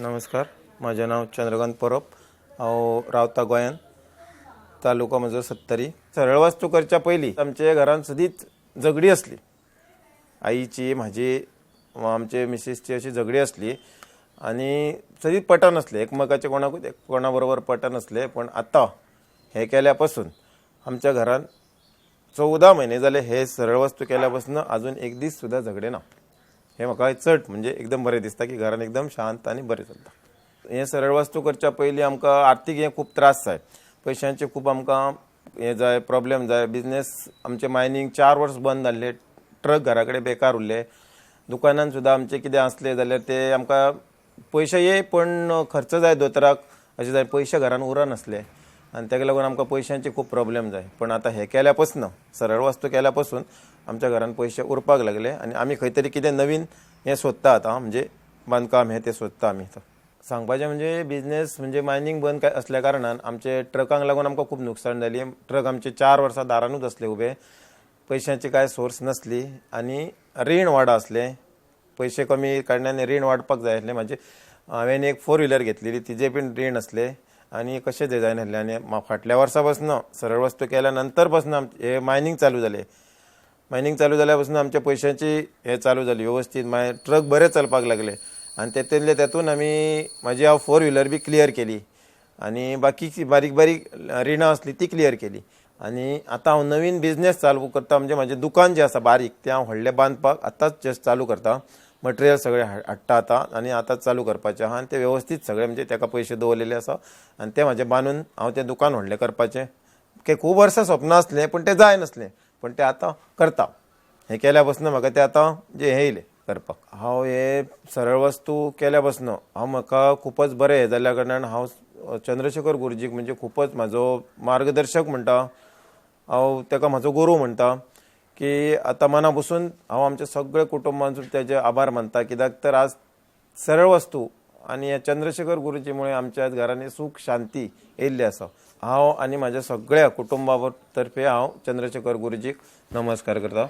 नमस्कार. म्हजें नांव चंद्रकांत परब हांव रावता गोंयांत तालुका म्हजो सत्तरी. सरळ वास्तू करच्या पयलीं आमचे घरांत सदींच झगडी आसली आईची म्हाजी वा आमचे मिसेसची अशी झगडी आसली आनी सदींच पटनासले एकमेकाचे कोणाकूच कोणा बरोबर पटनासले पण आतां हें केल्या पासून आमच्या घरांत चवदा म्हयने जाले हे सरळ वस्तू केल्या पासून अजून एक दीस सुद्दां झगडे ना. हे म्हाका चड म्हणजे एकदम बरें दिसता की घरान एकदम शांत आनी बरें चलता हे सरळ वस्तू करच्या पयलीं आमकां आर्थीक हे खूब त्रास जाय पयशांचे खूब आमकां हे जाय प्रॉब्लेम जाय. बिजनेस आमचे मायनींग चार वर्स बंद जाल्ले ट्रक घरा कडेन बेकार उरले. दुकानान सुद्दां आमचे कितें आसले जाल्यार ते आमकां पयशे ये पण खर्च जाय दोतोराक. अशें जाय पयशे घरान उरनासले आनी ताका लागून आमकां पयशांचे खूब प्रॉब्लेम जाय. पण आतां हे केल्या पासून सरळ वस्तू केल्या पासून आमच्या घरान पयशे उरपाक लागले आनी आमी खंय तरी कितें नवीन हें सोदता आतां म्हणजे बांदकाम हें तें सोदता आमी सांगपाचें म्हणजे बिझनेस म्हणजे मायनींग बंद काय असल्या कारणान आमचे ट्रकांक लागून आमकां खूब नुकसाण जाली. ट्रक आमचे चार वर्सां दारानूच आसले उबे पयशांची कांय सोर्स नासली आनी रीण वाडा आसलें पयशे कमी कारणान रीण वाडपाक जाय आसलें. म्हणजे हांवें एक फोर व्हिलर घेतलेली तिजे बीन रीण आसलें आनी कशें तें जायनासलें आनी फाटल्या वर्सा पासून सरळ वस्तू केल्या नंतर पासून हे मायनींग चालू जालें मायनींग चालू जाल्या पासून आमच्या पयशांची हे चालू जाली व्यवस्थीत. मागीर ट्रक बरे चलपाक लागले. आनी तेतूंतले तेतून आमी म्हाजी हांव फोर व्हिलर बी क्लियर केली. आनी बाकीची बारीक बारीक रिणां असली ती क्लियर केली. आनी आतां हांव नवीन बिझनेस चालू करता म्हणजे म्हाजें दुकान जें आसा बारीक तें हांव व्हडलें बांदपाक आतांच जस्ट चालू करता. मटेरियल सगळें हाडटा आतां आनी आतांच चालू करपाचें. आहा आनी तें वेवस्थीत सगळें म्हणजे तेका पयशे दवरलेले आसा आनी तें म्हाजें बांदून हांव तें दुकान व्हडलें करपाचें. तें खूब वर्सां स्वप्न आसलें पण तें जाय नासलें. पण तें आतां करता. हें केल्या पासून म्हाका तें आतां जे हें येयलें करपाक. हांव हे सरळ वस्तू केल्या पासून हांव म्हाका खूपच बरें हें जाल्ल्या कारणान हांव चंद्रशेखर गुरुजीक म्हणजे खूपच म्हाजो मार्गदर्शक म्हणटा हांव ताका म्हाजो गुरू म्हणटा की आतां मना बसून हांव आमच्या सगळ्या कुटुंबांचो तेजे आभार मानता. कित्याक तर आज सरळ वस्तू आनी या चंद्रशेखर गुरुजी मुळे आमच्या घरांनी सुख शांती येयल्ली आसा हांव आनी म्हाज्या सगळ्या कुटुंबा तर्फे हांव चंद्रशेखर गुरुजीक नमस्कार करता.